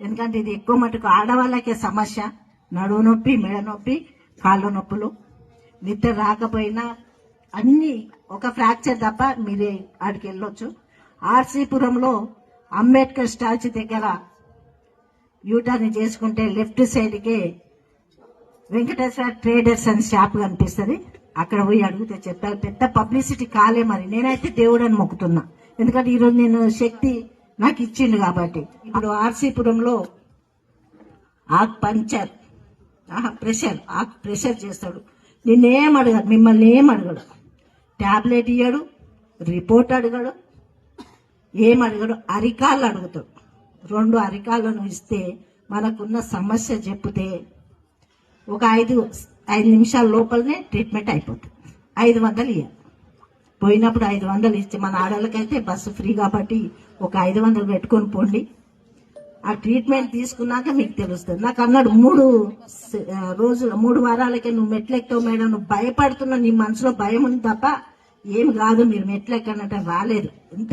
ఎందుకంటే ఇది ఎక్కువ మటుకు ఆడవాళ్ళకే సమస్య. నడువు నొప్పి మెడ నొప్పి కాళ్ళు నొప్పులు. నిద్ర రాకపోయినా అన్ని ఒక ఫ్రాక్చర్ తప్ప మీరే ఆడికి వెళ్ళొచ్చు. ఆర్సీపురంలో అంబేద్కర్ స్టాచ్యూ దగ్గర యూటర్న్ చేసుకుంటే లెఫ్ట్ సైడ్కే వెంకటేశ్వర ట్రేడర్స్ అని షాప్ కనిపిస్తుంది. అక్కడ పోయి అడిగితే చెప్పారు పెద్ద పబ్లిసిటీ కాలే మరి. నేనైతే దేవుడని మొక్కుతున్నా. ఎందుకంటే ఈరోజు నేను శక్తి నాకు ఇచ్చిండు కాబట్టి. ఇప్పుడు ఆర్సీపురంలో ఆక్ పంచర్. ఆహా ప్రెషర్ ఆక్ ప్రెషర్ చేస్తాడు. నిన్నేం అడగడు మిమ్మల్ని ఏం అడగడు. ట్యాబ్లెట్ ఇయ్యడు రిపోర్ట్ అడగడు ఏం అడగడు అరికాళ్ళు అడుగుతాడు. రెండు అరికాలను ఇస్తే మనకున్న సమస్య చెప్తే ఒక ఐదు ఐదు నిమిషాల లోపలనే ట్రీట్మెంట్ అయిపోతుంది ఐదు వందలు ఇవ్వాలి పోయినప్పుడు ఐదు వందలు ఇస్తే మన ఆడవాళ్ళకైతే బస్సు ఫ్రీ కాబట్టి ఒక ఐదు వందలు పెట్టుకొని పోండి. ఆ ట్రీట్మెంట్ తీసుకున్నాక మీకు తెలుస్తుంది. నాకు అన్నాడు మూడు రోజుల మూడు వారాలకే నువ్వు మెట్లెక్తావు మేడం. నువ్వు భయపడుతున్నావు నీ మనసులో భయం ఉంది తప్ప ఏం కాదు మీరు మెట్లెక్కనంటే రాలేదు. ఇంత